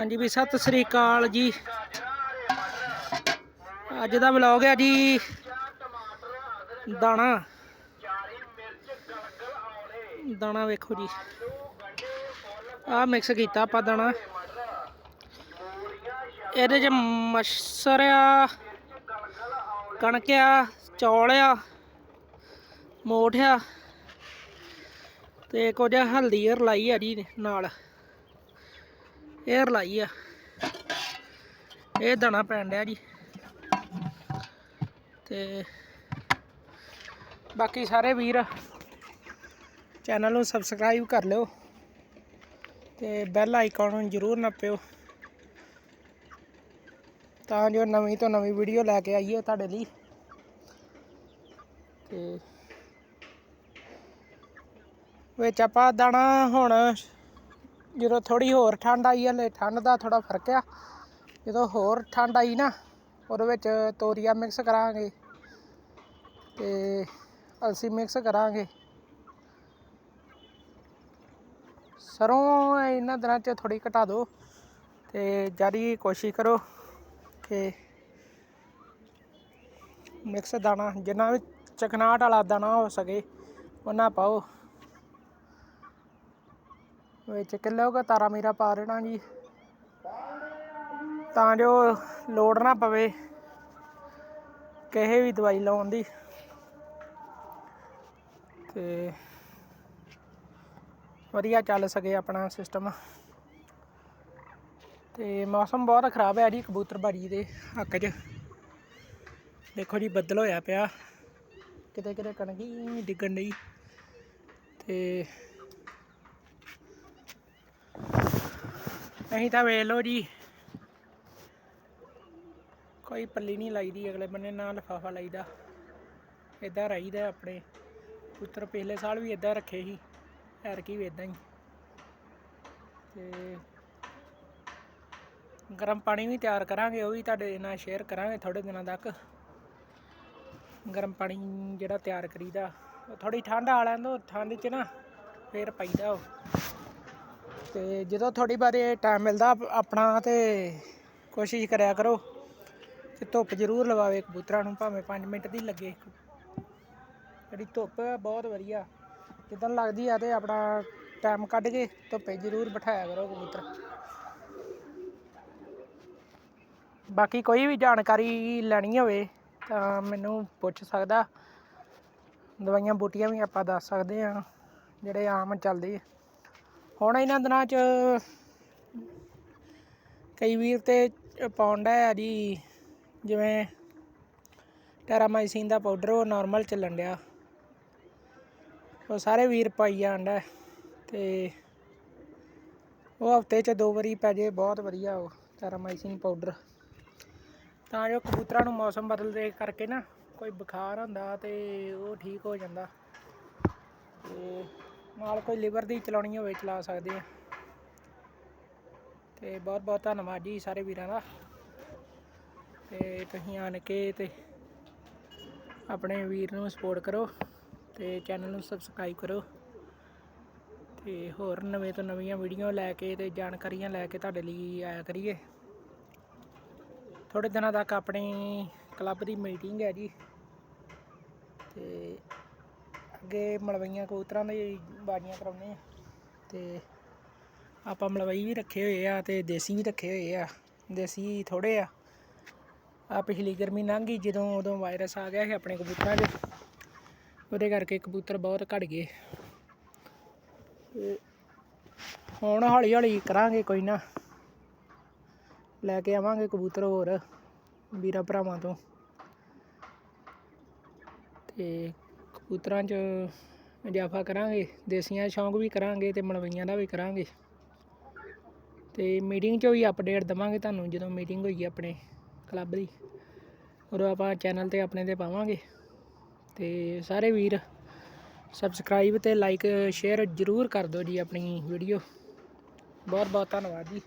ਹਾਂਜੀ ਵੀ ਸਤਿ ਸ੍ਰੀ ਅਕਾਲ ਜੀ। ਅੱਜ ਦਾ ਵਲੌਗ ਹੈ ਜੀ ਦਾਣਾ। ਦਾਣਾ ਵੇਖੋ ਜੀ। ਆਹ ਮਿਕਸ ਕੀਤਾ ਆਪਾਂ ਦਾਣਾ। ਇਹਦੇ ਚ ਮਸਰ ਆ, ਕਣਕ ਆ, ਚੌਲ ਆ, ਮੋਠ ਆ ਤੇ ਕੁਝ ਹਲਦੀ ਰਲਾਈ ਆ ਜੀ ਨਾਲ। ਇਹ ਰਲਾਈ ਆ। ਇਹ ਦਾਣਾ ਪੈਣ ਡਿਆ ਜੀ। ਤੇ ਬਾਕੀ ਸਾਰੇ ਵੀਰ ਚੈਨਲ ਨੂੰ ਸਬਸਕ੍ਰਾਈਬ ਕਰ ਲਿਓ ਤੇ ਬੈਲ ਆਈਕਨ ਨੂੰ ਜ਼ਰੂਰ ਨੱਪਿਓ ਤਾਂ ਜੋ ਨਵੀਂ ਤੋਂ ਨਵੀਂ ਵੀਡੀਓ ਲੈ ਕੇ ਆਈਏ ਤੁਹਾਡੇ ਲਈ। ਤੇ ਵਿੱਚ ਆਪਾਂ ਦਾਣਾ ਹੁਣ ਜਦੋਂ ਥੋੜੀ ਹੋਰ ਠੰਡ ਆਈ ਹਲੇ ਠੰਡ ਦਾ ਥੋੜਾ ਫ਼ਰਕ ਆ, ਜਦੋਂ ਹੋਰ ਠੰਡ ਆਈ ਨਾ, ਉਹਦੇ ਵਿੱਚ ਤੋਰੀਆ ਮਿਕਸ ਕਰਾਂਗੇ ਤੇ ਅਲਸੀ ਮਿਕਸ ਕਰਾਂਗੇ। ਸਰੋਂ ਇਹਨਾਂ ਦਿਨਾਂ 'ਚ ਥੋੜੀ ਘਟਾ ਦਿਓ ਤੇ ਜਾਰੀ ਕੋਸ਼ਿਸ਼ ਕਰੋ ਕਿ ਮਿਕਸ ਦਾਣਾ ਜਿੰਨਾ ਵੀ ਚਕਨਾਟ ਵਾਲਾ ਦਾਣਾ ਹੋ ਸਕੇ, ਉਹਨਾਂ ਪਾਓ। ਵਿੱਚ ਕਿਲੋ ਕੁ ਤਾਰਾ ਮੀਰਾ ਪਾ ਦੇਣਾ ਜੀ। ਤਾਂ ਜੋ ਲੋੜ ਨਾ ਪਵੇ ਕਿਸੇ ਵੀ ਦਵਾਈ ਲਾਉਣ ਦੀ। ਤੇ ਵਧੀਆ ਚੱਲ ਸਕੇ ਆਪਣਾ ਸਿਸਟਮ ਤੇ ਮੌਸਮ ਬਹੁਤ ਖਰਾਬ ਹੈ ਜੀ ਕਬੂਤਰਬਾਜੀ ਦੇ ਹੱਕ 'ਚ। ਦੇਖੋ ਜੀ ਬੱਦਲ ਹੋਇਆ ਪਿਆ। ਕਿਤੇ ਕਿਤੇ ਕਣਕੀ ਡਿੱਗਣ ਡਈ। ਤੇ ਅਸੀਂ ਤਾਂ ਵੇਖ ਲਓ ਜੀ। ਕੋਈ ਪੱਲੀ ਨਹੀਂ ਲਾਈਦੀ, ਅਗਲੇ ਬੰਨੇ ਨਾ ਲਫਾਫਾ ਲਾਈਦਾ। ਇਦਾਂ ਰਹੀਦਾ ਆਪਣੇ। ਪੁੱਤਰ ਪਿਛਲੇ ਸਾਲ ਵੀ ਇਦਾਂ ਰੱਖੇ ਸੀ ਐਰਕੀ ਵੀ ਇਦਾਂ ਹੀ। ਤੇ ਗਰਮ ਪਾਣੀ ਵੀ ਤਿਆਰ ਕਰਾਂਗੇ, ਉਹ ਵੀ ਤੁਹਾਡੇ ਨਾਲ ਸ਼ੇਅਰ ਕਰਾਂਗੇ ਥੋੜੇ ਦਿਨਾਂ ਤੱਕ। ਗਰਮ ਪਾਣੀ ਜਿਹੜਾ ਤਿਆਰ ਕਰੀਦਾ, ਉਹ ਥੋੜੀ ਠੰਡ ਆ ਲੈਣ ਦੋ, ਠੰਡ 'ਚ ਨਾ ਫੇਰ ਪਈਦਾ ਉਹ। ਤੇ ਜਦੋਂ ਥੋੜੀ ਬਾਰੇ ਟਾਈਮ ਮਿਲਦਾ ਆਪਣਾ ਤੇ ਕੋਸ਼ਿਸ਼ ਕਰਿਆ ਕਰੋ ਕਿ ਧੁੱਪ ਜ਼ਰੂਰ ਲਵਾਵੇ ਕਬੂਤਰਾਂ ਨੂੰ, ਭਾਵੇਂ 5 ਮਿੰਟ ਦੀ ਲੱਗੇ ਜਿਹੜੀ ਧੁੱਪ ਹੈ ਬਹੁਤ ਵਧੀਆ। ਜਿੱਦਾਂ ਲੱਗਦੀ ਆ ਤੇ ਆਪਣਾ ਟਾਈਮ ਕੱਢ ਕੇ ਧੁੱਪੇ ਜ਼ਰੂਰ ਬਿਠਾਇਆ ਕਰੋ ਕਬੂਤਰ। ਬਾਕੀ ਕੋਈ ਵੀ ਜਾਣਕਾਰੀ ਲੈਣੀ ਹੋਵੇ ਤਾਂ ਮੈਨੂੰ ਪੁੱਛ ਸਕਦਾ। ਦਵਾਈਆਂ ਬੂਟੀਆਂ ਵੀ ਆਪਾਂ ਦੱਸ ਸਕਦੇ ਆ ਜਿਹੜੇ ਆਮ ਚੱਲਦੇ ਆ। ਹੁਣ ਇਹਨਾਂ ਦਿਨਾਂ 'ਚ ਕਈ ਵੀਰ ਤੇ ਪਾਉਂਦਾ ਆ ਜੀ, ਜਿਵੇਂ ਟੈਰਾਮਾਈਸਿਨ ਦਾ ਪਾਊਡਰ ਉਹ ਨਾਰਮਲ ਚੱਲਣ ਡਿਆ। ਉਹ ਸਾਰੇ ਵੀਰ ਪਾਈ ਜਾਂਦਾ ਤੇ ਉਹ ਹਫ਼ਤੇ 'ਚ ਦੋ ਵਾਰੀ ਪੈ ਜੇ, ਬਹੁਤ ਵਧੀਆ ਉਹ ਟੈਰਾਮਾਈਸਿਨ ਪਾਊਡਰ ਤਾਂ ਜੋ ਕਬੂਤਰਾਂ ਨੂੰ ਮੌਸਮ ਬਦਲਦੇ ਕਰਕੇ ਨਾ ਕੋਈ ਬੁਖਾਰ ਹੁੰਦਾ ਤੇ ਉਹ ਠੀਕ ਹੋ ਜਾਂਦਾ। ਤੇ ਨਾਲ ਕੋਈ ਲਿਵਰ ਦੀ ਚਲਾਉਣੀ ਹੋਵੇ ਚਲਾ ਸਕਦੇ ਆ। ਤੇ ਬਹੁਤ ਬਹੁਤ ਧੰਨਵਾਦ ਜੀ ਸਾਰੇ ਵੀਰਾਂ ਦਾ। ਤੇ ਤੁਸੀਂ ਆਣ ਕੇ ਤੇ ਆਪਣੇ ਵੀਰ ਨੂੰ ਸਪੋਰਟ ਕਰੋ ਤੇ ਚੈਨਲ ਨੂੰ ਸਬਸਕ੍ਰਾਈਬ ਕਰੋ। ਤੇ ਹੋਰ ਨਵੇਂ ਤੋਂ ਨਵੀਆਂ ਵੀਡੀਓ ਲੈ ਕੇ ਤੇ ਜਾਣਕਾਰੀਆਂ ਲੈ ਕੇ ਤੁਹਾਡੇ ਲਈ ਆਇਆ ਕਰੀਏ। ਥੋੜੇ ਦਿਨਾਂ ਤੱਕ ਆਪਣੀ ਕਲੱਬ ਦੀ ਮੀਟਿੰਗ ਹੈ ਜੀ। ਤੇ ਅੱਗੇ ਮਲਵਈਆਂ ਕਬੂਤਰਾਂ ਦੀ ਬਾਜੀਆਂ ਕਰਾਉਣੇ ਆ। ਤੇ ਆਪਾਂ ਮਲਵਈ ਵੀ ਰੱਖੇ ਹੋਏ ਆ ਤੇ ਦੇਸੀ ਵੀ ਰੱਖੇ ਹੋਏ ਆ। ਦੇਸੀ ਥੋੜੇ ਆ। ਆ ਪਿਛਲੀ ਗਰਮੀ ਲੰਘ ਗਈ ਜਦੋਂ ਉਦੋਂ ਵਾਇਰਸ ਆ ਗਿਆ ਸੀ ਆਪਣੇ ਕਬੂਤਰਾਂ 'ਚ ਉਹਦੇ ਕਰਕੇ ਕਬੂਤਰ ਬਹੁਤ ਘਟ ਗਏ। ਤੇ ਹੁਣ ਹੌਲੀ ਹੌਲੀ ਕਰਾਂਗੇ ਕੋਈ ਨਾ। ਲੈ ਕੇ ਆਵਾਂਗੇ ਕਬੂਤਰ ਹੋਰ ਵੀਰਾ ਭਰਾਵਾਂ ਤੋਂ। ਤੇ ਕਬੂਤਰਾਂ 'ਚ ਇਜ਼ਾਫਾ ਕਰਾਂਗੇ, ਦੇਸੀਆਂ ਦਾ ਸ਼ੌਂਕ ਵੀ ਕਰਾਂਗੇ ਤੇ ਮਲਵਈਆਂ ਦਾ ਵੀ ਕਰਾਂਗੇ। ਤੇ ਮੀਟਿੰਗ 'ਚ ਵੀ ਅਪਡੇਟ ਦਵਾਂਗੇ ਤੁਹਾਨੂੰ, ਜਦੋਂ ਮੀਟਿੰਗ ਹੋਈ ਆਪਣੇ ਕਲੱਬ ਦੀ। ਉਦੋਂ ਆਪਾਂ ਚੈਨਲ ਤੇ ਆਪਣੇ ਤੇ ਪਾਵਾਂਗੇ। ਤੇ ਸਾਰੇ ਵੀਰ ਸਬਸਕ੍ਰਾਈਬ ਤੇ ਲਾਈਕ ਸ਼ੇਅਰ ਜ਼ਰੂਰ ਕਰ ਦਿਓ ਜੀ ਆਪਣੀ ਵੀਡੀਓ ਬਹੁਤ ਬਹੁਤ ਧੰਨਵਾਦ ਜੀ।